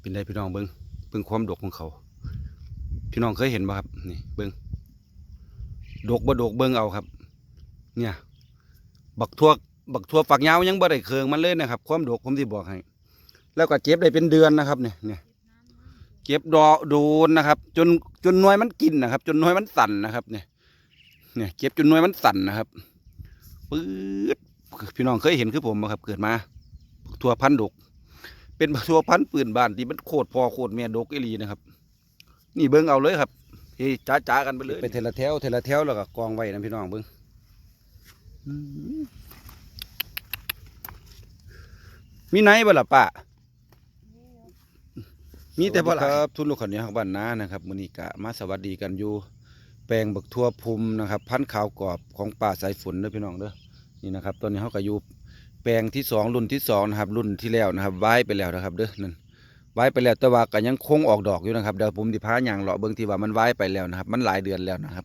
เป็นได้พี่น้องเบิ้งเบิ้งความดกของเขา พี่น้องเคยเห็นบ่ครับนี่เบิ้งดกบ่ดกเบิ้งเอาครับ เนี่ย บักทั่วบักทั่วฝักยาวยังบ่ได้เคืองมันเลยนะครับ ความดกผมสิบอกให้แล้วก็เจ็บได้เป็นเดือนนะครับเนี่ยเนี่ยเจ็บดอโดนนะครับ จนจนหน่วยมันกินนะครับ จนหน่วยมันสั่นนะครับ เนี่ย เนี่ยเจ็บจนหน่วยมันสั่นนะครับปื๊ดพี่น้องเคยเห็นคือผมบ่ครับ เกิดมาบักทั่วพันธุ์ดก เป็นบักทั่วพันธุ์ปืนบ้านที่มันโคตรพอโคตรแม่ดกอีหลีนะครับ นี่เบิ้งเอาเลยครับเฮ้จ้าจ้าๆกันไปเลยเป็นเทละแถวเทละแถวแล้วก็กองไว้นะพี่น้องเบิ้งอืมมีไหนบ่ล่ะป้ามีแต่บ่ล่ะครับทุนลูกขาวเหนียวของบ้านนานะครับมื้อนี้กะมาสวัสดีกันอยู่ แปลงบักทั่วภูมินะครับ พันธุ์ขาวกรอบของป่าสายฝนเด้อพี่น้องเด้อนี่นะครับตอนนี้เฮาก็อยู่แปลงที่สองรุ่นที่สองนะครับ รุ่นที่แล้วนะครับไว้ไปแล้วนะครับเด้อนั่นไว้ไปแล้วแต่ว่าก็ยังคงออกดอกอยู่นะครับเดี๋ยวผมสิพาย่างเลาะเบิ่งที่ว่ามันไว้ไปแล้วนะครับ มันหลายเดือนแล้วนะครับ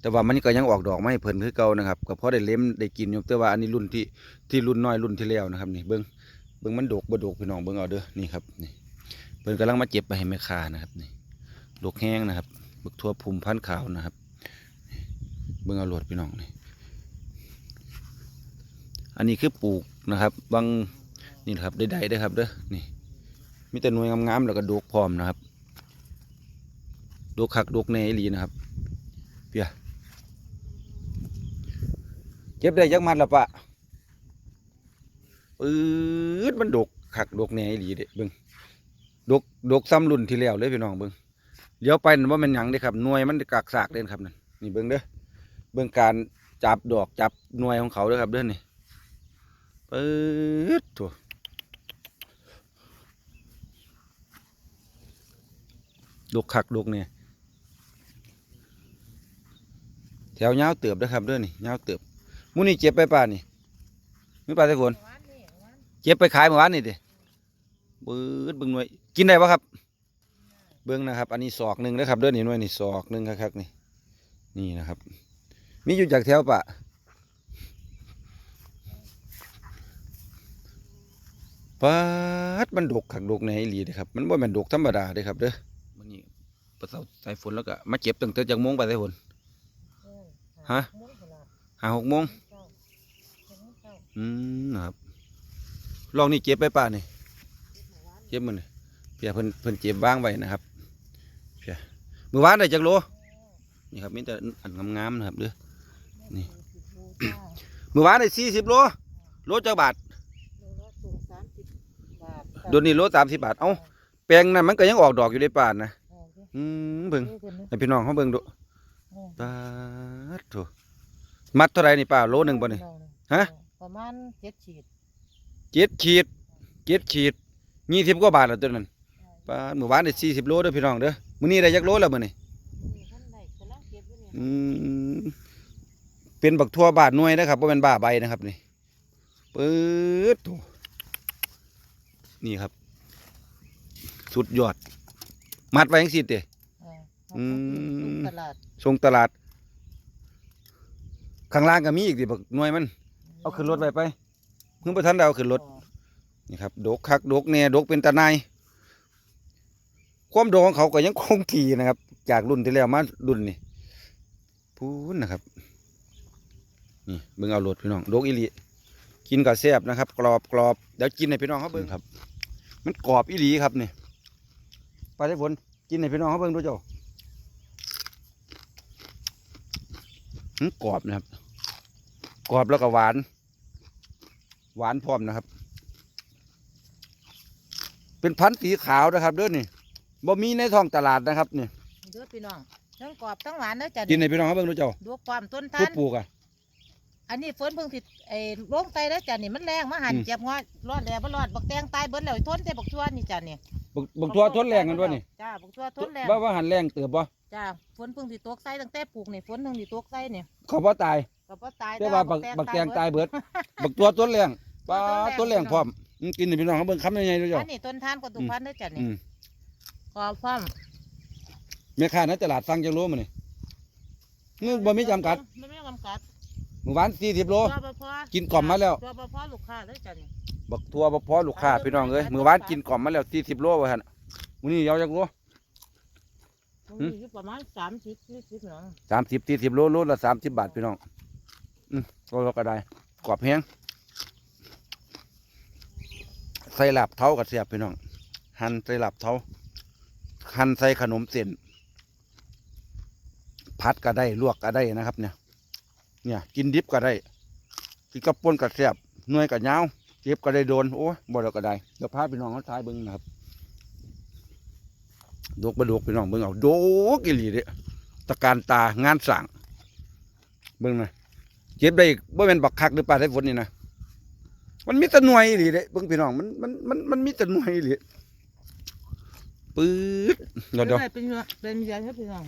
แต่ว่ามันก็ยังออกดอกไม่เพิ่นคือเก่านะครับก็เพอได้เล็มได้กินอยู่แต่ว่าอันนี้รุ่นที่ที่รุ่นน้อยรุ่นที่แล้วนะครับ นี่เบิ่งเบิ่งมันดกบ่ดกพี่น้องเบิ่งเอาเด้อนี่ครับนี่เพิ่นกำลังมาเจ็บไปให้แม่ค้านะครับนี่ดกแห้งนะครับบักทั่วภูมิพันธุ์ขาวนะครับเบิ่งเอาหลดพี่น้องนี่อันนี้คือปลูก นะครับ บางนี่นะครับได้ได้ได้ครับเด้อนี่มีแต่หน่วยงามๆแล้วก็ดกพร้อมนะครับดกคักดกในอีหลีนะครับเปียเก็บได้ยักมัดละปะปื๊ดมันดกคักดกในอีหลีเด้เบิงดกดกซ้ำรุ่นที่แล้วเลยพี่น้องเบิงเลี้ยวไปนั่นว่ามันหยังเด้ครับหน่วยมันกากสากเด่นครับนั่นนี่เบิ่งเด้อเบื้งการจับดอกจับหน่วยของเขาด้วยครับเด้อนี่ ปื๊ดถั่วดกคักดกเนี่ยแถวยาเติบนะครับด้อนี่ยาเติบมูนี่เจ็บไปป่านี่ไม่ป่าสักคนเจ็บไปขายเมื่อวานนี่ด้ปื๊ดเบิ่งหน่วย กินได้ปะครับ เบิ่งนะครับ อันนี้ศอกหนึ่งนะครับด้อนี่หน่วยนี่ศอกหนึ่งครับนี่นี่นะครับ มีอยู่จากแถวปะ ปัดมันดกขักดกในอีหลีเด้ครับ มันบ่แม่นดกธรรมดาเด้ครับเด้อมันนี่ประเสาสายฝนแล้วก็มาเก็บตั้งแต่จากโมงไปสายฝนฮะหาหกโมงอืมนะครับลองนี่เก็บไปป่ะนี่เก็บมันนี่เพียเพิ่นเพิ่นเก็บวางไว้นะครับเพียมือวานได้จากโลนี่ครับมีแต่อันงามๆนะครับเด้อมือวานได้สี่สิบโลโลจักบาท โดนนี่โลสามสิบบาท เอ้าแปลงนั้นมันก็ยังออกดอกอยู่ในป่านนะอืมเบิ่งให้พี่น้องเขาเบิ่งดูปาดโถมัดเท่าไรนี่ป้าโลหนึ่งบ่นี่ฮะประมาณเจ็ดขีดเจ็ดขีดเจ็ดขีดยี่สิบกว่าบาทแล้วตัวนั้นป้าดมือวานได้สี่สิบโลเด้อพี่น้องเด้อมื้อนี้ได้จักโลแล้วมื้อนี้นี่ท่านได้กำลังเก็บอยู่เนี่ยอืมเป็นบักทั่วบาทหน่วยนะครับบ่แม่นบ้าใบนะครับนี่ปื๊ดโถ นี่ครับ สุดยอด มัดไว้จังซี่เด้เอออืมตลาดส่งตลาด ข้างล่างก็มีอีกดิบักหน่วยมัน เอาขึ้นรถไปไปเพิ่งไปทันได้เอาขึ้นรถ นี่ครับ ดกคัก ดกแน่ดกเป็นตาในายความดกของเขาก็ยังคงที่นะครับ จากรุ่นที่แล้วมารุ่นนี้พูนนะครับ นี่เบิ่งเอาโหลดพี่น้อง ดกอีหลีกินก็แซ่บนะครับ กรอบกรอบเดี๋ยวกินให้พี่น้องเขาเบิ่งครับ มันกรอบอีหลีครับนี่ไปได้ผลกินให้พี่น้องเขาเบิ่งดูเจ้าอืมกรอบนะครับกรอบแล้วก็หวาน หวานพร้อมนะครับ เป็นพันธุ์สีขาวนะครับเด้อนี่บ่มีในท้องตลาดนะครับนี่เด้อพี่น้องทั้งกรอบทั้งหวานเด้อจ้ะกินให้พี่น้องเขาเบิ่งดูเจ้าดูความต้นทาผู้นปลูกอะ อันนี้ฝนเพิ่งสิไอ้ลงไตแล้วจ้ะนี่มันแรงมาหันอืม เจ็บงอรอดแล้วบ่รอดบักแตงตายเบิดแล้วทนแต่บักชั่วนี่จ้ะนี่บักบักทั่วทนแรงกันด้วยนี่จ้าบักชั่วทนแรงว่าว่าหันแรงเติบบ่จ้าฝนเพิ่งสิตกใส่ตั้งแต่ปลูกนี่ฝนเพิ่งสิตกใส่นี่เขาบ่ตายก็บ่ตายแต่ว่าบักบักแตงตายเบิด บักตัวทนแรงปลาทนแรงพร้อมอืมกินให้พี่น้องเขาเบิ่งคำยังไงดูเจ้าอันนี้ต้นทานก็ตุพันเด้อจ้ะนี่อืมกรอบพร้อมแม่ค้าในตลาดสั่งจังโลมื้อนี่มึงบ่มีจำกัดบ่มีจำกัด มื้อวาน40โล ตัวบ่พอกินกล่อมมาแล้ว ตัวบ่พอลูกค้าเด้อจ้ะนี่บักทัวบ่พอลูกค้าพี่น้องเอ้ยมื้อวานกินกล่อมมาแล้ว40โลว่าหั่นมื้อนี้เอาจักโลมันหืมอยู่ประมาณสามสิบสี่สิบเนาะสามสิบสี่สิบโลโลละสามสิบบาทพี่น้องอืมก็ก็ได้กรอบแห้งใส่ลาบเท้ากับเสียบพี่น้อง หั่นใส่ลาบเท้า หั่นใส่ขนมเส้น พัดก็ได้ลวกก็ได้นะครับ เนี่ย เนี่ย กินดิบก็ได้กินกับป่นกับเสียบหน่วยกับยาวเจ็บก็ได้โดนโอ้ยบ่แล้วก็ได้เดี๋ยวพาพี่น้องเขาทายเบิ้งนะครับดกบดกพี่น้องเบิ้งเอาโดกอีหลีเด้ตะการตางานสั่งเบิ่งนะเก็บได้บ่แม่นบักคักหรือปลาได้ฝนนี่นะมันมีแต่หน่วยอีหลีเด้เบิ่งพี่น้องมันมันมันมันมีแต่หน่วยอีหลีปื๊ดเดี๋ยวเดี๋ยวเป็นเงินเป็นเงินครับพี่น้อง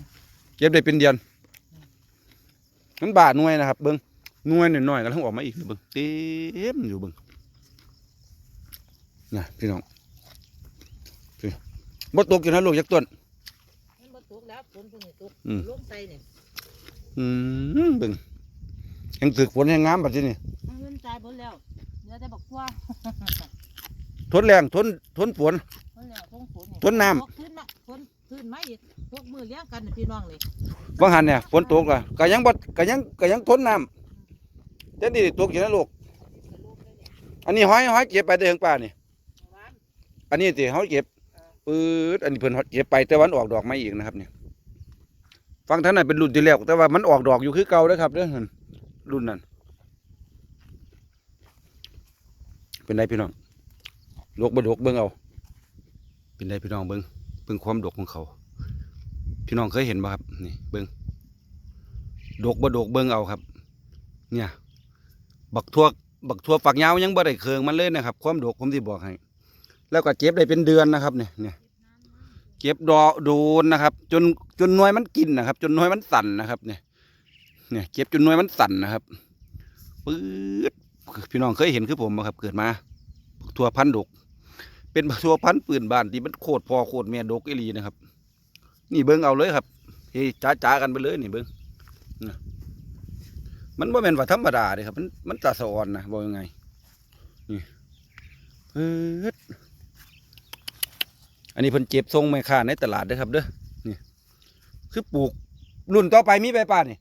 เก็บได้เป็นเดือน มันบาทหน่วยนะครับเบิ่งหน่วยน้อยๆกำลังออกมาอีกเบิ่งเต็มอยู่เบิ่งนะพี่น้องพี่บ่ตกอยู่นะลูกยักษ์ต้นมันบ่ตกแล้วฝนเพิ่งตกอืมลงใส่เนี่ยอืมเบิ่งยังตึกฝนยังงามบัดนี้มันตายหมดแล้วเหลือแต่บักกว่าทนแรงทนทนฝนมันแล้วทงฝนเยฝนน้ำ ขึ้นมาฝนขึ้นมพวกมือเลี้ยงกันน่ะพี่น้องเลยบางหันเนี่ยฝนตกอะก็ยังบ่ก็ยังก็ยังทนน้ำแต่นี่ตกอยู่นะลูกอันนี้ห้อยห้อยเก็บไปได้ถึงป่านี่อันนี้สิเขาเก็บปื๊ดอันนี้เพิ่นเก็บไปแต่วันออกดอกไม่อีกนะครับเนี่ยฟังท่านนั้นเป็นรุ่นที่แล้วแต่ว่ามันออกดอกอยู่คือเก่าเด้อครับเด้อรุ่นนั้นเป็นไรพี่น้องลกบ่ดกเบิ่งเอา เป็นไรพี่น้องเบิ่ง บิ่งความดกของเขา พี่น้องเคยเห็นบ่ครับนี่เบิ่งดกบ่ดกเบิ่งเอาครับ เนี่ย บักทั่วบักทั่วฝักยาวยังบ่ได้เคืองมันเลยนะครับ ความดกผมสิบอกให้แล้วก็เก็บได้เป็นเดือนนะครับเนี่ยเนี่ยเก็บดอกโดนนะครับ จนจนหน่วยมันกินนะครับ จนหน่วยมันสั่นนะครับเนี่ยเนี่ยเก็บจนหน่วยมันสั่นนะครับปื๊ดพี่น้องเคยเห็นคือผมบ่ครับ เกิดมาบักทั่วพันดก เป็นบัวพันธุ์ปืนบ้านที่มันโคตรพอโคตรแม่ดกอีลีนะครับ นี่เบิ้งเอาเลยครับเฮ้จ้าจ้ากันไปเลยนี่เบิ้งนะมันว่าเป็นว่าธรรมดาเลยครับ มันมันตาสะออนนะบอกยังไงนี่เอิดอันนี้เพิ่นเจ็บทรงไม่ค่าในตลาดด้อครับเด้อนี่คือปลูกรุ่นต่อไปมีใบป่านี่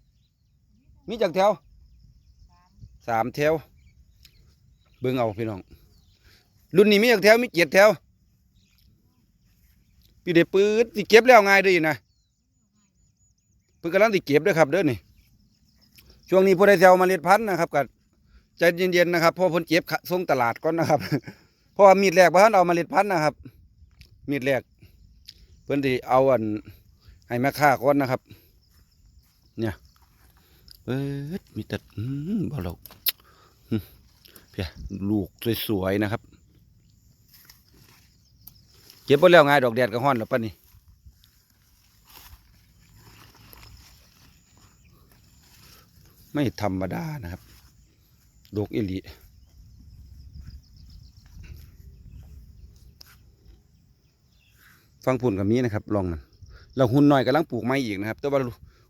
มีจากแถวสามแถวเบิ้งเอาพี่น้อง รุ่นนี้มีจากแถวมีเจ็ดแถวพี่เด็ปืดสิเก็บแล้วง่ายด้วยนะเพิ่งกำลังสิเก็บด้วยครับเด้อนี่ช่วงนี้ผู้ใดเซลมาเล็ดพันธุ์นะครับก็ใจเย็นๆนะครับพราะเพิ่นเก็บส่งตลาดก่อนนะครับเพราะว่ามีดแรกบ่ทันเอามาเล็ดพันธุ์นะครับ มีดแรกเพิ่นสิเอาอันให้แม่ค้าก่อนนะครับ เนี่ยเปิดมีแต่บ่เราอืมเพียลูกสวยๆนะครับ เก็บไปแล้วไงดอกแดดก็ฮ้อนแล้วปะนี่ไม่ธรรมดานะครับดอกอิลิฟังพุ่นกับมีนะครับลองนั่นแล้วหุ่นหน้อยกำลังปลูกไม้อีกนะครับ แต่ว่า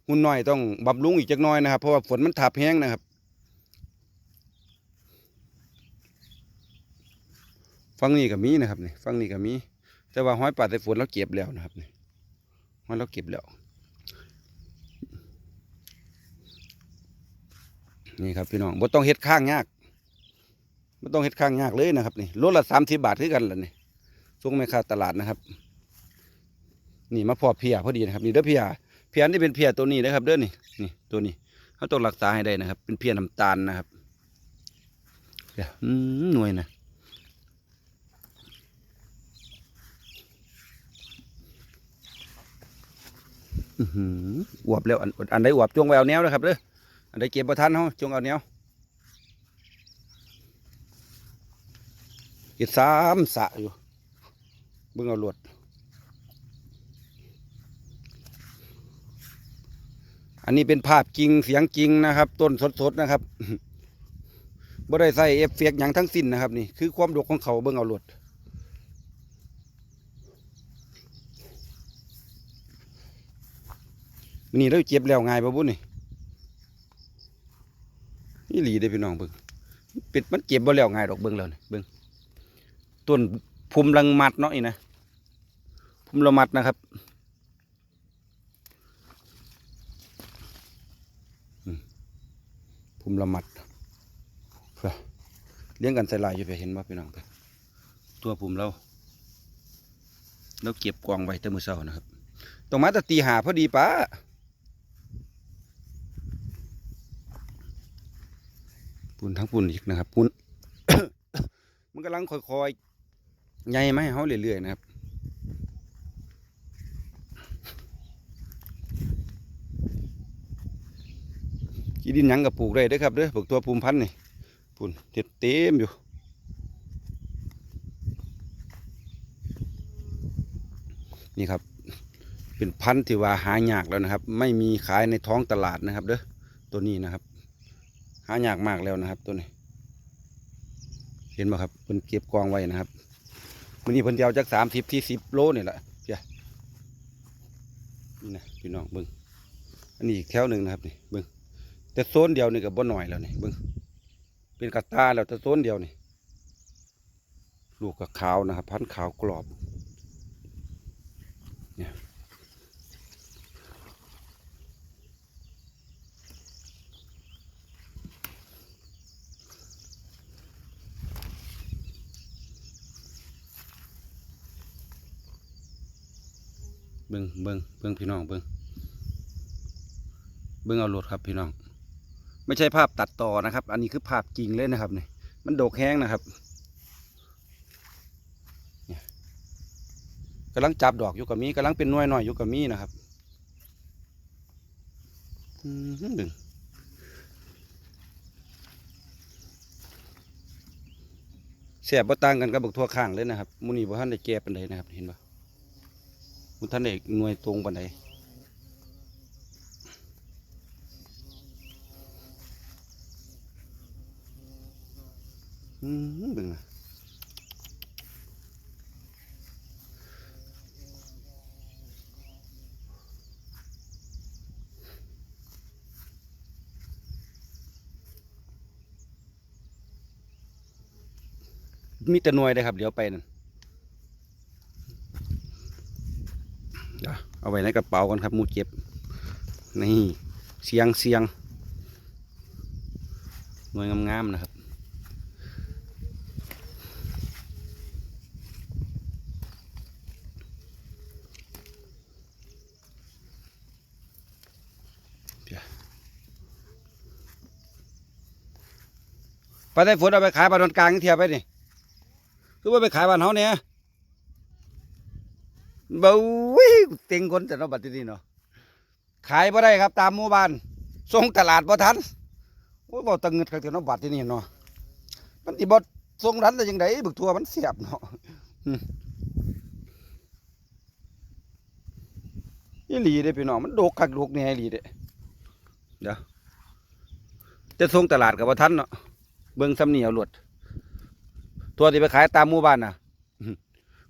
หุ่นหน้อยต้องบำรุงอีกจักหน้อยนะครับ เพราะว่าฝนมันทับแห้งนะครับ ฟังนี่ก็มีนะครับนี่ฟังนี่ก็มี แต่ว่าห้อยป่าแต่ฝนเราเก็บแล้วนะครับนี่ห้อยเราเก็บแล้ว นี่ครับพี่น้องบ่ต้องเฮ็ดข้างยากบ่ต้องเฮ็ดข้างยากเลยนะครับนี่โลละสามสิบบาทคือกันละนี่ส่งแม่ค้าตลาดนะครับ นี่มาพอเพียพอดีนะครับ นี่เด้อเพียเพียนี่เป็นเพียตัวนี้นะครับ เด้อนี่นี่ตัวนี้เขาต้องรักษาให้ได้นะครับ เป็นเพียน้ำตาลนะครับเพียอืมหน่วยนะ อื้อหืออวบแล้วอันอันใดอวบจงไว้เอาแนวนะครับเด้ออันใดเก็บบ่ทันเฮาจงเอาแนวเก็บสามสะอยู่เบิ่งเอาลวดอันนี้เป็นภาพจริงเสียงจริงนะครับ ต้นสดๆนะครับบ่ได้ใส่เอฟเฟกต์หยังทั้งสิ้นนะครับ นี่คือความดกของเขาเบิ่งเอาลวด นี่เราเจ็บแล้วง่ายปะบุญนี่นี่หลีได้พี่น้องเบิ่งเป็ดมันเจ็บบ่แล้วง่ายดอกเบิ่งแล้วนี่เบิ่งต้นภูมิรังมัดเนาะนี่นะพุ่มละมัดนะครับอืมพุ่มละมัดเพื่อเลี้ยงกันใส่ลายอยู่ไปเห็นว่าพี่น้องไปตัวพุ่มเราเราเก็บกองไว้แต่มือเช้านะครับต้องมาแตตีหาพอดีป้า ปุ่นทั้งปุ่นอีกนะครับปุ่นมันกำลังค่อยๆใหญ่ไหมเขาเรื่อยๆนะครับขี้ดินยังกับปลูกได้ด้อครับเด้อปลูกตัวภูมพันธุ์นี่ปุ่นเต็มเต็มอยู่นี่ครับ เป็นพันธุ์ที่ว่าหายากแล้วนะครับ ไม่มีขายในท้องตลาดนะครับ เด้อตัวนี้นะครับ หายากมากแล้วนะครับตัวนี้เห็นไหมครับเป็นเก็บกองไว้นะครับมันนี้เพิ่นเดียวจากสามสิบที่สิบโลนี่แหละเพียนี่นะพี่น้องเบิ้งอันนี้อีกแถวหนึ่งนะครับนี่เบิ้งแต่โซนเดียวนี่ก็บ่หน่อยแล้วนี่เบิ่งเป็นกระตาแล้วแต่โซนเดียวนี่ลูกกับขาวนะครับ พันขาวกรอบ เบิ่งเบิ่งเบิ่งพี่น้องเบิ่งเบิ่งเอาโหลดครับพี่น้อง ไม่ใช่ภาพตัดต่อนะครับ อันนี้คือภาพจริงเลยนะครับนี่มันโดกแห้งนะครับกำลังจับดอกอยู่กับมีกำลังเป็นน้อยหน่อยอยู่กับมีนะครับอืมดึงเสียบบ่ต่างกันกับบักทั่วข้างเลยนะครับมูนี่บ่ท่านได้แก้ปันใดนะครับเห็นปะ มูท่านได้หน่วยตรงปันใดอืมดึงนะมีแต่หน่วยเลยครับ เดี๋ยวไปนั่น เอาไว้ในกระเป๋ากันครับมูเก็บ นี่เสียงเสียงหน่วยงามๆนะครับไปได้ฝนเอาไปขายบ้านกลางเทียบไปนี่คือว่าไปขายบ้านเฮาเนี่ย บ้ยเต็งคนแต่เนาะบัดนี้เนาะขายบ่ได้ครับ ตามหมู่บ้านส่งตลาดบ่ทันโอ้ยบ่ตังเงิดครับแต่เนาะบัดนี้เนาะมันสิบ่ส่งรันได้จังไดบึกทั่วมันเสียบเนาะอืมอีหลีเด้พี่น้องมันโดกคักโดกแหน่อีหลีเด้เดี๋ยวจะส่งตลาดกับบ่ทันเนาะเบิ่งซ้ำนี่เอาหลวดตัวที่ไปขายตามหมู่บ้านน่ะ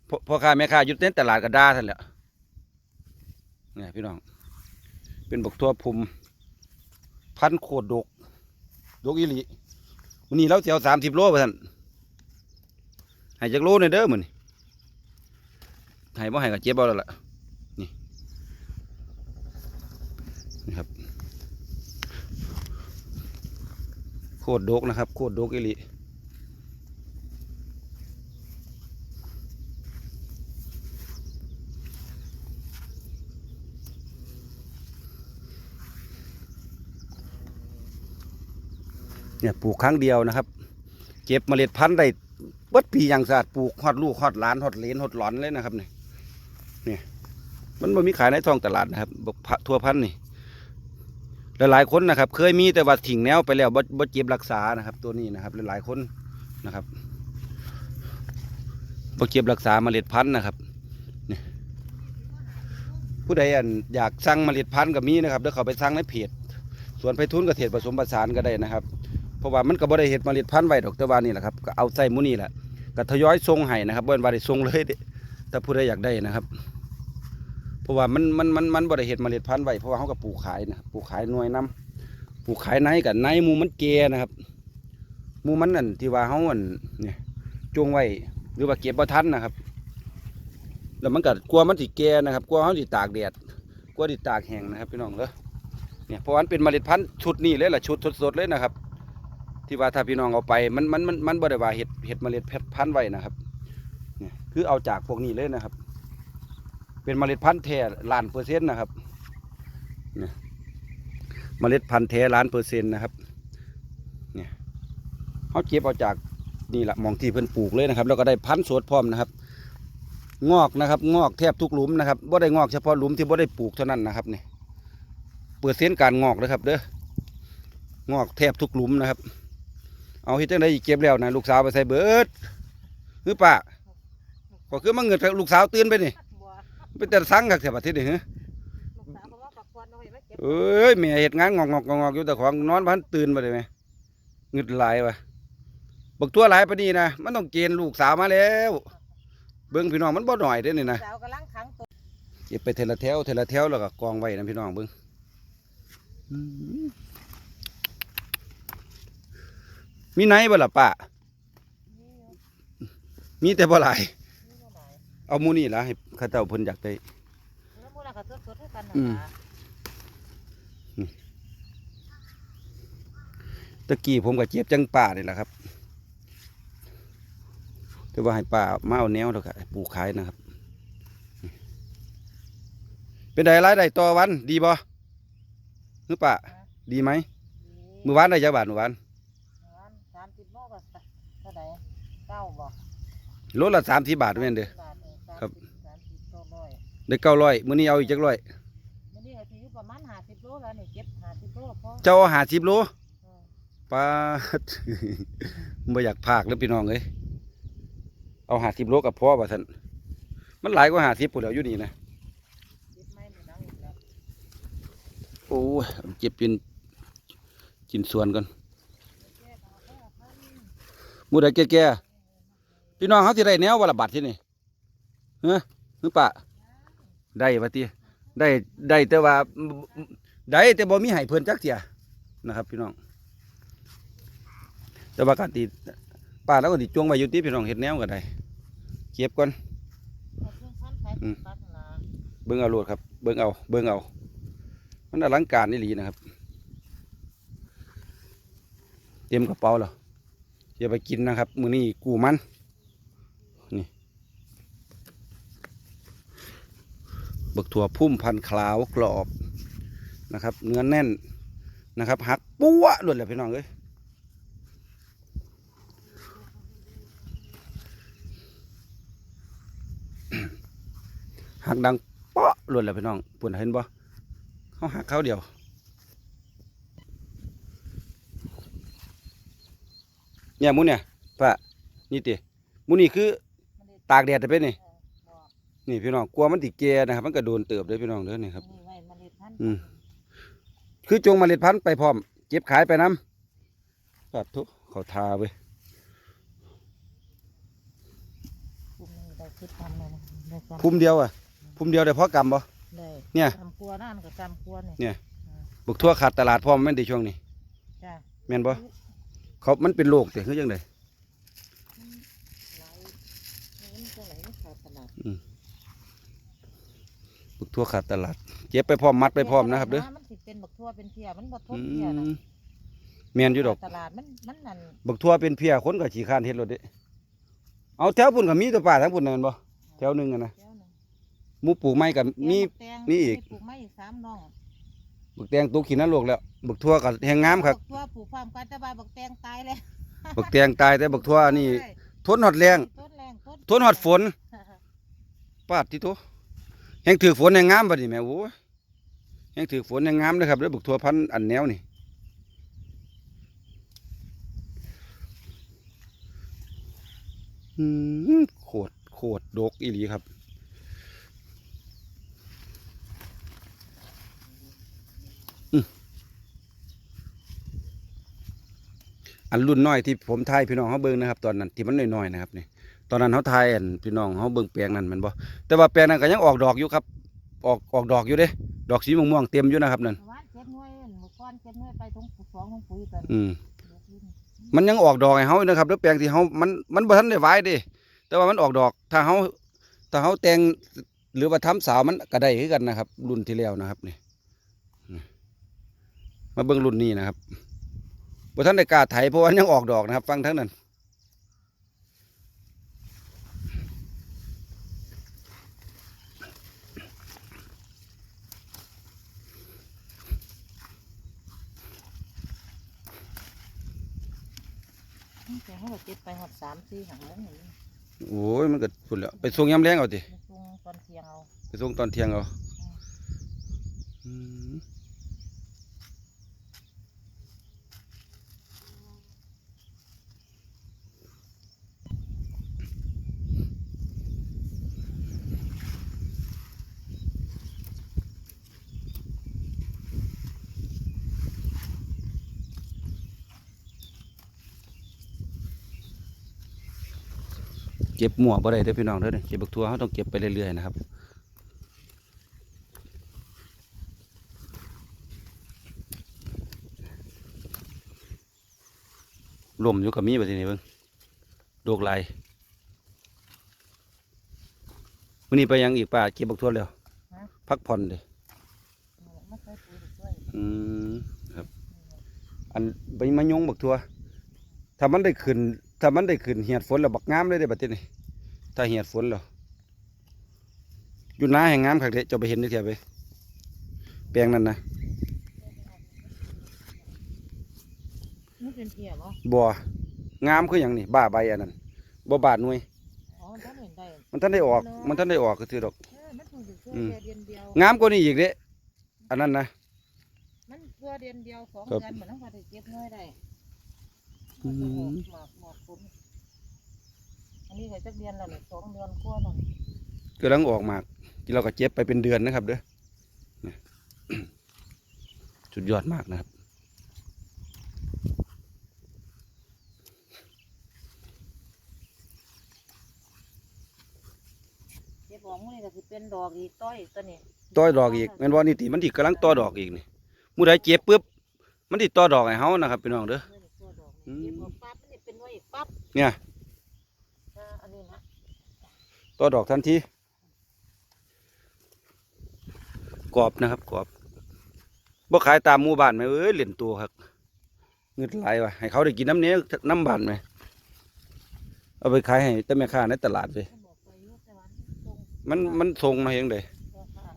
พ่อพ่อค้าแม่ค้าอยุดเต้นตลาดก็ด่าท่านแหละเนี่ยพี่น้อง เป็นบกทั่วภูมิพันโคดดก ดกอีหลีวันนี้เราเสียวสามสิบโลไปท่านให้จักโลหน่ยเด้อมื้อนี้ให้บ่ให้ก็เจ็บเอาแล้วล่ะนี่นี่ครับโคตรดกนะครับ โคตรดกอีหลี เนี่ยปลูกครั้งเดียวนะครับ เก็บเมล็ดพันธุ์ได้เบิดปีอย่างสะอาดปลูกฮอดลูกฮอดหลานฮอดเหลนฮอดหลอนเลยนะครับเนี่ยเนี่ยมันไม่มีขายในท้องตลาดนะครับบกทั่วพันธุ์นี่หลายๆคนนะครับ เคยมีแต่ว่าถิ่งแนวไปแล้วบ่บ่เจ็บรักษานะครับ ตัวนี้นะครับ หลายๆคนนะครับบ่เก็บรักษาเมล็ดพันธุ์นะครับผู้ใดอยากสั่งเมล็ดพันธุ์ก็มีนะครับเดี๋ยวเขาไปสั่งในเพจสวนไผ่ทุนเกษตรผสมผสานก็ได้นะครับ เพราะว่ามันก็บ่ได้เห็ดเมล็ดพันธุ์ไว้ดอกแต่ว่านี่แหละครับก็เอาใส่มูนี่แหละก็ทยอยส่งให้นะครับบ่แม่นว่าได้ส่งเลยถ้าผู้ใดอยากได้นะครับ เพราะว่ามันมันมันมันบ่ได้เห็ดเมล็ดพันธุ์ไว้เพราะว่าเขาก็ปลูกขายนะปลูกขายหน่วยนํปลูกขายในกับในมูมันเกนะครับมูมันนั่นที่ว่าเขาอันเนี่ยจงไว้หรือว่าเก็บบ่ทันนะครับแล้วมันก็กลัวมันสิแก่นะครับกลัวเขาสิตากแดดกลัวสิตากแห้งนะครับพี่น้องเด้อเนี่ยเพราะว่ามันเป็นเมล็ดพันธุ์ชุดนี้เลยล่ะชุดสดๆเลยนะครับ ที่ว่าถ้าพี่น้องเอาไปมันมันมันมันบ่ได้ว่าเห็ดเห็ดเมล็ดเพันธุ์ไว้นะครับเนี่ยคือเอาจากพวกนี้เลยนะครับ เป็นเมล็ดพันธุ์แท้ล้านเปอร์เซ็นต์นะครับเนี่ยเมล็ดพันธุ์แท้ล้านเปอร์เซ็นต์นะครับเนี่ยเขาเก็บเอาจากนี่แหละมองที่เพิ่นปลูกเลยนะครับ แล้วก็ได้พันธุ์สดพร้อมนะครับ งอกนะครับ งอกแทบทุกหลุมนะครับบ่ได้งอกเฉพาะหลุมที่บ่ได้ปลูกเท่านั้นนะครับเนี่ยเปอร์เซ็นต์การงอกนะครับเด้องอกแทบทุกหลุมนะครับ เอาเฮ็ดจังไดอีกเก็บแล้วนะลูกสาวไปใส่เบิดคือป้าก็คือมาเงิดลูกสาวตื่นไปนี่บัวเป็นแต่สั่งกักแถบประเทศนี่ฮะลูกสาวก็ว่าปักควันเอาไว้ไว้เก็บเอ้ยแม่เฮ็ดงานงอกงอกงอกงอกอยู่แต่ของนอนพันตื่นมาได้ไหมเงึดหลายวะบักตัวหลายปานนี้นะมันต้องเกณฑ์ลูกสาวมาแล้ว เบิ่งพี่น้องมันบ่หน่อยเด้อนี่นะสาวกำลังขังตัวเก็บไปเทละแถวเทละแถวแล้วก็กองไว้นะพี่น้องเบิ่งอื มมีไหนบ่ล่ะป้านี่อยู่มีแต่บ่หลายนี่บ่หลายเอาหมูนี่ล่ะให้เข้าเจ้าเพิ่นอยากได้แล้วมูลค่าสดๆให้กันนะอืมตะกี้ผมก็เจ็บจังป่านี่แหละครับแต่ว่าให้ป่ามาเอาแนวแล้วก็ปลูกขายนะครับ เป็นไดรายได้ต่อวัน ดีบ่หรือป่าดีไหมดีมื้อวานได้จักบาทมื้อวานวันสามสิบโลก็เท่าไหร่ เก้าบ่โลละ30บาทแม่นเด้อบาทเออสามครับสิสามสิบโลร้อยได้900มื้อนี้เอาอีกจักร้อยมื้อนี้ก็สิอยู่ประมาณห้าสิบโลแล้วนี่เก็บห้าสิบโลพอเจ้าเอา50โลเออป้าด บ่อยากพากเลยพี่น้องเอ้ยเอา50โลกับพ่อว่าซั่นมันหลายกว่า50พุ่นแล้วอยู่นี่นะ เก็บไม้ในหนังอีกแล้วโอ้ยเอาเก็บกินกินส่วนก่อนแก้ก็เอาไปเอาไปหมูได้แก่ๆ พี่น้องเขาสิได้แนววละบัดที่นี่เฮ้อหรือปะได้ปะติได้ได้แต่ว่าได้แต่บ่มีให้เพิ่นจักเที่ยนะครับ พี่น้อง แต่ว่าการตีป้าแล้วก็ติจวงไว้อยู่ติพี่น้องเฮ็ดแนวก็ได้เก็บก่อนเอาเครื่องพันสายอืมพันนะเบิ่งเอาโลดครับ เบิ่งเอา เบิ่งเอา มันอลังการนี่หลีนะครับ เตรียมกระเป๋าแล้วจะไปกินนะครับ มื้อนี้กูมันนี่ บักถั่วพุ่มพันธุ์ขาวกรอบนะครับ เนื้อแน่นนะครับหักปั้วหลุดเลยพี่น้องเอ้ยหักดังเปาะหลุดเลยพี่น้องปุ่นเห็นบ่เขาหักเขาเดียวเนี่ยหมูเนี่ยป้านี่ติมูนี่คือตากแดดได้เป็นนี่ นี่พี่น้องกลัวมันติแก่นะครับ มันก็โดนเติบเลยพี่น้องเด้อนี่ครับ นี่ไว้มันได้พันอืมคือจงเมล็ดพันธุ์ไปพร้อม เก็บขายไปน้ำปัดทุเขาทาเว้ยคุมนี่ได้คิดทำเลยนะได้กำพุ่มเดียวอะพุ่มเดียวได้เพราะกำบ่ได้เนี่ยกำกลัวนั่นกับกำกลัวนี่เนี่ยบุกทั่วขาดตลาดพร้อมแม่นในช่วงนี้จ้าแม่นบ่เขามันเป็นโรคแต่คือจังได ไหลนี่มันจะไหลไม่ขาดตลาด บุกทั่วขาดตลาดเก็บไปพร้อมมัดไปพร้อมนะครับเด้อมันสิเป็นบักทั่วเป็นเพียมันบ่ทอืนเพียนะมแม่นอยู่ดอก ตลาดมันมันนั่นบักทั่วเป็นเพียคนก็ขี้ข้านเฮ็ดรถเด้เอาแถวพุ่นก็มีตัวป่าทั้งพุ่นนั่นบ่แถวหนึงอะนะเดี๋ยวหนึ่งหมูปลูกไม้ก็มี แตงมีอีก ปลูกไม้อีกสามน้องบักแตงตุกขี้นรกแล้ว บักทั่วก็แห้งงามครับบักทั่วปลูกความกันแต่ว่าบักแตงตายแล้วบักแตงตายแต่บักทั่วนี่ ใช่ทนหอดแรงต้นแรงต้นทนหอดฝนปาดที่ตัว แห้งถือฝนแห้งงามบัดนี้แม่โอ้ยแห้งถือฝนแห้งงามเลยครับเด้อบุกทัวพันอันแนวนี่โคตรโคตรดกอีหลีครับอันรุ่นน้อยที่ผมทายพี่น้องเขาเบิ่งนะครับ ตอนนั้นที่มันน้อยๆนะครับนี่ ตอนนั้นเขาทายอันพี่น้องเขาเบิ่งแปลงนั้นแมันบ่แต่ว่าแปลงนั้นก็ยังออกดอกอยู่ครับ ออกออกดอกอยู่เด้ ดอกสีม่วงๆเต็มอยู่นะครับนั่นหวานเจ็ดหน่วยหมู่ก้อนเจ็ดหน่วยไปตรงปลูกสองของปุ๋ยกันอืมเดี๋ยวกินมันยังออกดอกให้เฮาอยู่นะครับแล้วแปลงที่เฮามันมันบ่ทันได้หวายเด้ แต่ว่ามันออกดอกถ้าเฮาถ้าเฮาแต่งหรือว่าทำสาวมันก็ได้คือกันนะครับ รุ่นที่แล้วนะครับนี่นี่มาเบิ่งรุ่นนี้นะครับบ่ทันได้กล้าไถเพราะว่ายังออกดอกนะครับ ฟังทั้งนั้น แต่เขาก็เก็บไปหอดสามสี่หางแล้วนี่โอ้ยมันก็พุ่นแล้วไปส่งยามแรงเอาติมาปรุงตอนเที่ยงเอา ไปส่งตอนเที่ยงเอาอืม เก็บหมวกบ่ได้เด้อพี่น้องเด้อนี่เก็บบักทั่วเขาต้องเก็บไปเรื่อยๆนะครับลมอยู่กับมีแบบนี้เบิ่งโดกไหลายมื้อนี้ไปยังอีกป่าเก็บบักทั่วแล้วพักผ่อนเด้ไม่เคยปุ๋ยด้วยอืมครับ อันใบมะยงบักทั่วถ้ามันได้ขึ้น ถ้ามันได้ขึ้นเหียดฝนแล้วบักงามเลยเด้บัดนี้ถ้าเหียดฝนแล้วอยู่นาแห่งงามคักเด้เจ้าไปเห็นได้เทียไปแปลงนั้นนะนี่เป็นเที่ยเหรอบ่งามคือหยังนี่บ้าใบอันนั้นบ่บาดหน่วย อ๋อท่านเห็นได้มันท่านได้ออก มันท่านได้ออกก็คือดอก เออมันเพิ่งจะเพื่ออืมแค่เดือนเดียว งามกว่านี้อีกเด้อันนั้นนะ มันเพื่อเดือนเดียวสองครับเดือนเหมือนต้องการจะเก็บน้อยได้อืมหมากหมาก ผมอันนี้ก็จักเดือนแล้วเนี่ยสองเดือนกว่านั่นกำลังออกมากที่เราก็เจ็บไปเป็นเดือนนะครับ เด้อนี่สุดยอดมากนะครับเก็บของนี่ก็คือเป็นดอกอีกต้อยตัวนี้ต่อดอกอีกแม่นว่านี่ติมันติกำลังต่อดอกอีกนี่มู่ใดเจ็บปุ๊บมันติต่อดอกให้เฮานะครับพี่น้องเด้อนี่ตัวดอกอืนี่มเก็บออกปั๊บมันนี่เป็นไว้อีก ปั๊บเนี่ยอ่าอันนี้นะต่อดอกทันทีกรอบนะครับกรอบบ่ขายตามหมู่บ้านไหมเอ้ยเล่นตัวครับเงินไหลายว่ะให้เขาได้กินน้ำเนี้ยน้ำบานไหมเอาไปขายให้แต่แม่ค้าในตลาดเลยเขาบอกไปอยุแต่วันตรงมันมันทรงมาเองเลยราคา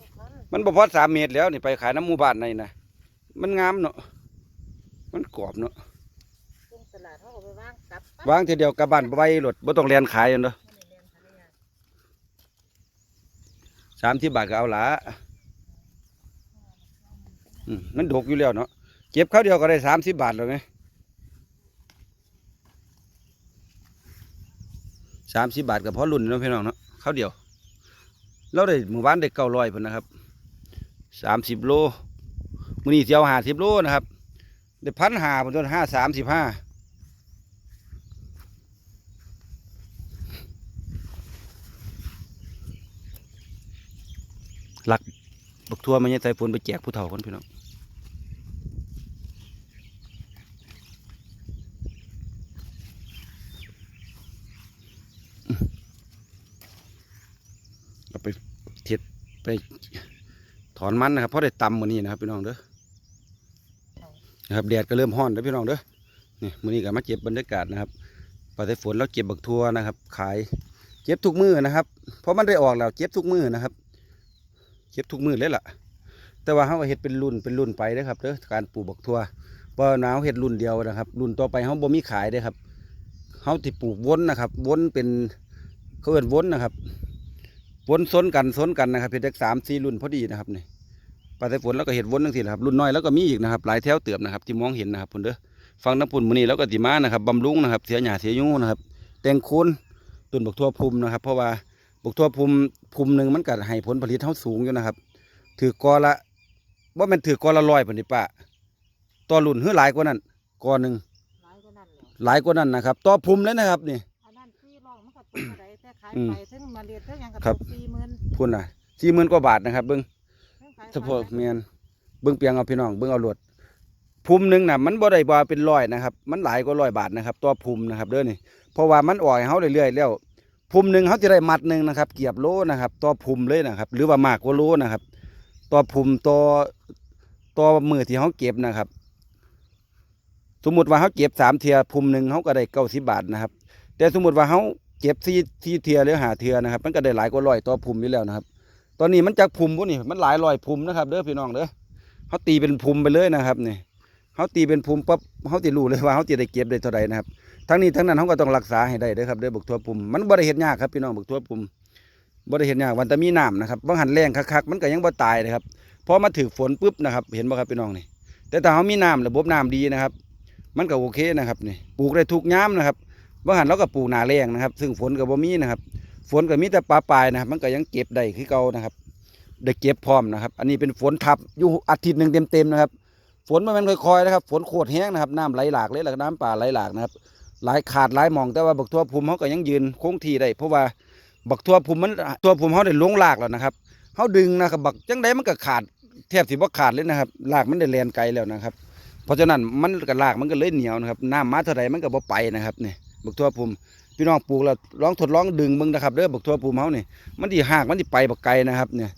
ราคามันบ่พอสามเมตรแล้วนี่ไปขายน้ำหมู่บ้านในนะมันงามเนาะมันกรอบเนาะ ตรงตลาดเขาก็ไป วางทีเดียวกลับบ้านไปรถบ่ต้องเรียนขายอันเด้อมันนี่เนายยากสามสิบบาทก็เอาละมันดกอยู่แล้วเนาะเก็บข้าวเดียวก็ได้สามสิบบาทแล้วไงสามสิบบาทก็พอรุ่นเนาะพี่น้องเนาะข้าวเดียวเราได้หมู่บ้านได้เก้าร้อยพุ่นนะครับสามสิบโลมือนี้เที่ยวหาสิบโลนะครับได้พันหาพนจนห้าสามสิบห้า ลักบักทั่วมันยังใส่ฝนไปแจกผู้เฒ่าคนพี่น้องเอาไปเท็ดไปถอนมันนะครับเพราะได้ตำมือนี้นะครับพี่น้องเด้อนะครับแดดก็เริ่มร้อนแล้วพี่น้องเด้อนี่มือนี้ก็มาเก็บบรรยากาศนะครับพอได้ฝนแล้วเก็บบักทั่วนะครับ ขายเก็บทุกมือนะครับ เพราะมันได้ออกแล้วเก็บทุกมือนะครับ เก็บทุกมือเลยล่ะ แต่ว่าเขาก็เฮ็ดเป็นรุ่นเป็นรุ่นไปเด้อครับเด้อการปลูกบักทั่วบ่หนาวเฮ็ดรุ่นเดียวนะครับ รุ่นต่อไปเขาบ่มีขายเด้ครับเขาที่ปลูกวนนะครับวนเป็นเขาเอิ้นวนนะครับวนซ้นกันซ้นกันนะครับเฮ็ดได้สามสี่รุ่นพอดีนะครับนี่ปลาสายฝนแล้วก็เฮ็ดวนจังซี่นะครับรุ่นน้อยแล้วก็มีอีกนะครับ หลายแถวเติบนะครับที่มองเห็นนะครับพุ่นเด้อฟังน้ำปุ่นมือนี้แล้วก็สิมานะครับบำรุงนะครับ เสียหญ้าเสียยุงนะครับ แต่งโคนต้นบักทั่วภูมินะครับ เพราะว่า กทั่วภูมิภูมิหนึงมันก็ให้ผลผลิตเฮาสูงอยู่นะครับ ถือกอละว่ามันถือกอละร้อยปานนี้ป้าต่อรุ่นเฮือหลายกว่านั้นกอหนึ่งหลายกว่านั้นแล้วหลายกว่านั้นนะครับต่อภูมิเลยนะครับนี่อันนั้นที่รองมันก็ตกอะไรแต่ขายอืมไปถึงมาเรียนถึงหยังก็ครัตบกสี่หมื่นพูดน่ะสี่หมื่นกว่าบาทนะครับ เบิ้งถึงขายเฉพาะไปเมียนเบิ้งเปียงเอาพี่น้องเบิ้งเอารวดภูมิหนึ่งน่ะมันบ่ได้บ่าเป็นร้อยนะครับ มันหลายกว่าร้อยบาทนะครับต่อภูมินะครับ เด้อนี่เพราะว่ามันอ่อยเฮาเรื่อยๆแล้ว ภูมิหนึ่งเขาจะได้มัดหนึ่งนะครับ เกียบโลนะครับต่อภูมิเลยนะครับ หรือว่ามากกว่าโลนะครับต่อภูมิต่อต่อมือที่เขาเก็บนะครับ สมมติว่าเขาเก็บสามเทียภูมิหนึ่งเขาก็ได้เก้าสิบบาทนะครับ แต่สมมติว่าเขาเก็บสี่สี่เทียหรือหาเทียนะครับ มันก็ได้หลายกว่าร้อยต่อภูมิอยู่แล้วนะครับ ตอนนี้มันจากภูมิพวกนี้มันหลายร้อยภูมินะครับเด้อพี่น้องเด้อเขาตีเป็นภูมิไปเลยนะครับนี่เขาตีเป็นภูมิปั๊บเขาติรู้เลยว่าเขาจะได้เก็บได้เท่าใดนะครับ ทั้งนี้ทั้งนั้นเขาก็ต้องรักษาให้ได้เด้อครับเด้อบักทั่วภูมิมันบ่ได้เฮ็ดยากครับพี่น้องบักทั่วภูมิบ่ได้เฮ็ดยากวันแต่มีน้ำนะครับบางหันแรงคักๆมันก็ยังบ่ตายเลยครับพอมาถึกฝนปุ๊บนะครับ เห็นบ่ครับพี่น้องนี่แต่ถ้าเขามีน้ำระบบน้ำดีนะครับ มันก็โอเคนะครับนี่ปลูกได้ทุกย้ำนะครับบางหันเราก็ปลูกหนาแรงนะครับ ซึ่งฝนก็บ่มีนะครับ ฝนก็มีแต่ปลาปลายนะครับ มันก็ยังเก็บได้คือเก่านะครับได้เก็บพร้อมนะครับ อันนี้เป็นฝนทับอยู่อาทิตย์หนึ่งเต็มๆนะครับ ฝนมันมันค่อยๆนะครับ ฝนโคตรแห้งนะครับน้ำไหลหลากเลยแล้วก็น้ำป่าไหลหลากนะครับ หลายขาดหลายหมองแต่ว่าบักทั่วภูมิเขาก็ยังยืนคงที่ได้เพราะว่าบักทั่วภูมิมันทั่วภูมิเขาได้ลงรากแล้วนะครับเขาดึงนะครับบักจังไดมันก็ขาดแทบสิบ่ขาดเลยนะครับรากมันได้แลนไกลแล้วนะครับ เพราะฉะนั้นมันก็รากมันก็เลยเหนียวนะครับน้ำมาเท่าใดมันก็บ่ไปนะครับนี่บักทั่วภูมิพี่น้องปลูกแล้วลองทดลองดึงเบิ่งนะครับเด้อบักทั่วภูมิเขานี่มันสิหากมันสิไปบักไกลนะครับเนี่ย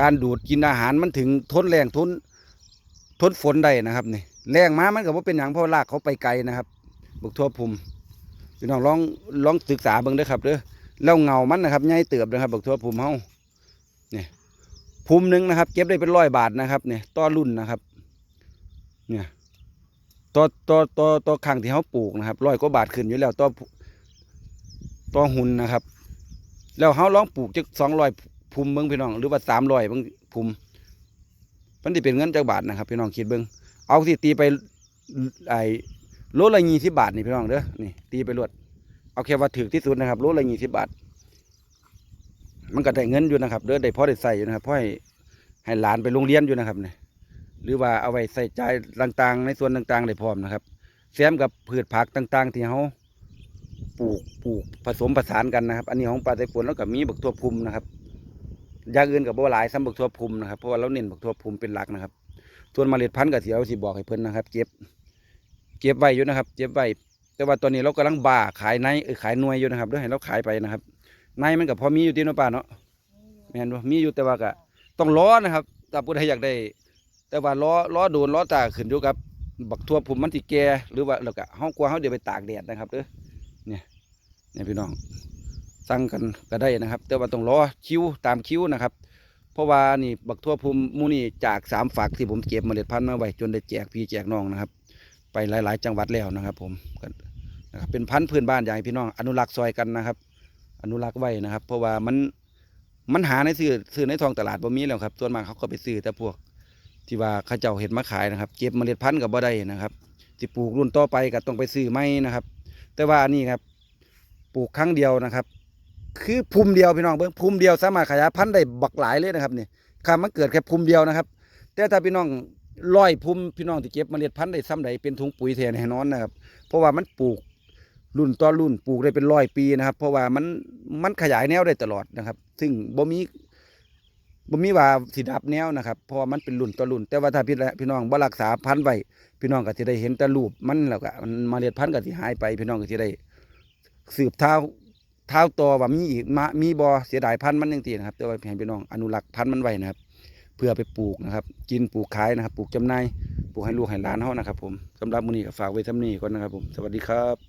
การดูดกินอาหารมันถึงทนแรงทนทนฝนได้นะครับนี่แรงมามันก็บ่เป็นหยังเพราะรากเขาไปไกลนะครับ บักทั่วภูมิพี่น้องลองลองศึกษาเบิ่งเด้อครับเด้อแล้วเงามันนะครับใหญ่เติบนะครับบักทั่วภูมิเฮาเนี่ยภูมิหนึ่งนะครับ เก็บได้เป็นร้อยบาทนะครับเนี่ยต่อรุ่นนะครับ เนี่ยต่อต่อต่อต่อครั้งที่เขาปลูกนะครับร้อยกว่าบาทขึ้นอยู่แล้วต่อต่อหุ่นนะครับ แล้วเขาลองปลูกจักสองร้อยภูมิเบิ่งพี่น้อง หรือว่าสามร้อยเบิ่งภูมิมันจะเป็นเงินจักบาทนะครับ พี่น้องคิดเบิ่งเอาที่ตีไปไอ โลละยี่สิบบาทนี่พี่น้องเด้อนี่ตีไปรวดเอาแค่ว่าถือที่สุดนะครับโลละยี่สิบบาท มันก็ได้เงินอยู่นะครับเด้อได้พอได้ใส่อยู่นะครับพ่อให้ให้หลานไปโรงเรียนอยู่นะครับเนี่ยหรือว่าเอาไว้ใส่ใจต่างๆ ในส่วนต่างๆได้พร้อมนะครับแซมกับพืชผักต่าง ๆ ที่เขาปลูกปลูกผสมผสานกันนะครับ อันนี้ของปลาไต้ฝนแล้วก็มีบักทั่วพุมนะครับย่างอื่นกับบัวหลายซ้ำบักทั่วพุมนะครับเพราะว่าเราเน้นบักทั่วพุมเป็นหลักนะครับ ส่วนเมล็ดพันธุ์ก็เสียวสิบอกให้เพิ่นนะครับ เก็บ เก็บไว้อยู่นะครับ เก็บไว้แต่ว่าตอนนี้เรากำลังบ้าขายในเออขายหน่วยอยู่นะครับดี๋ยให้เราขายไปนะครับในมันก็พอมีอยู่ที่นป้าเนาะแม่นบ่มีอยู่แต่ว่าก็ต้องล้อนะครับถ้าผู้ใดอยากได้ แต่ว่าล้อล้อโดนล้อตาขึ้นอยู่กับบักทั่วผมมันสิแก่หรือว่าแล้วก็เฮากลัวเฮาเดี๋ยวไปตากแดดนะครับเด้อเนี่ยเนี่ยพี่น้องสั่งกันก็ได้นะครับ แต่ว่าต้องรอคิ้วตามคิ้วนะครับ เพราะว่านี่บักทั่วภูมิมูนี่จากสามฝักที่ผมเก็บเมล็ดพันธุ์มาไว้จนได้แจกพี่แจกน้องนะครับ ไปหลาย ๆ จังหวัดแล้วนะครับ ผมนะครับเป็นพันธุ์พื้นบ้านอยากให้พี่น้องอนุรักษ์ซอยกันนะครับ อนุรักษ์ไว้นะครับ เพราะว่ามันมันหาในซื้อซื้อในทองตลาดบ่มีแล้วครับส่วนมากเขาก็ไปซื้อแต่พวก ที่ว่าเขาเจ้าเห็ดมาขายนะครับ เก็บเมล็ดพันธุ์กับบ่ได้นะครับสิปลูกรุ่นต่อไปก็ต้องไปซื้อไม้นะครับ แต่ว่านนี้ครับ ปลูกครั้งเดียวนะครับ คือภูมิเดียวพี่น้องเบิ่งภูมิเดียวสามารถขยายพันธุ์ได้บักหลายเลยนะครับนี่คำมันเกิดแค่ภูมิเดียวนะครับ แต่ถ้าพี่น้อง ร้อยภูมิพี่น้องที่เก็บเมล็ดพันธุ์ได้ซ้ำใดเป็นถุงปุ๋ยแทนแน่นอนนะครับ เพราะว่ามันปลูกรุ่นต่อรุ่นปลูกได้เป็นร้อยปีนะครับ เพราะว่ามันมันขยายแนวได้ตลอดนะครับ ซึ่งบ่มีบ่มีว่าสิดับแนวนะครับเพราะว่ามันเป็นรุ่นต่อรุ่น แต่ว่าถ้าพี่ละพี่น้องบ่รักษาพันธุ์ไว้พี่น้องก็จะได้เห็นแต่รูปมันแล้วก็มันเมล็ดพันธุ์ก็สิหายไป พี่น้องก็จะได้สืบเท้าเท้าต่อว่ามีอีกมามีบ่เสียดายพันธุ์มันจังซี่นะครับ แต่ว่าให้พี่น้องอนุรักษ์พันธุ์มันไว้นะครับ เพื่อไปปลูกนะครับ กินปลูกขายนะครับ ปลูกจำหน่ายปลูกให้ลูกให้หลานเฮานะครับ ผมสำหรับมื้อนี้ก็ฝากไว้ท่านี้ก่อนนะครับ ผมสวัสดีครับ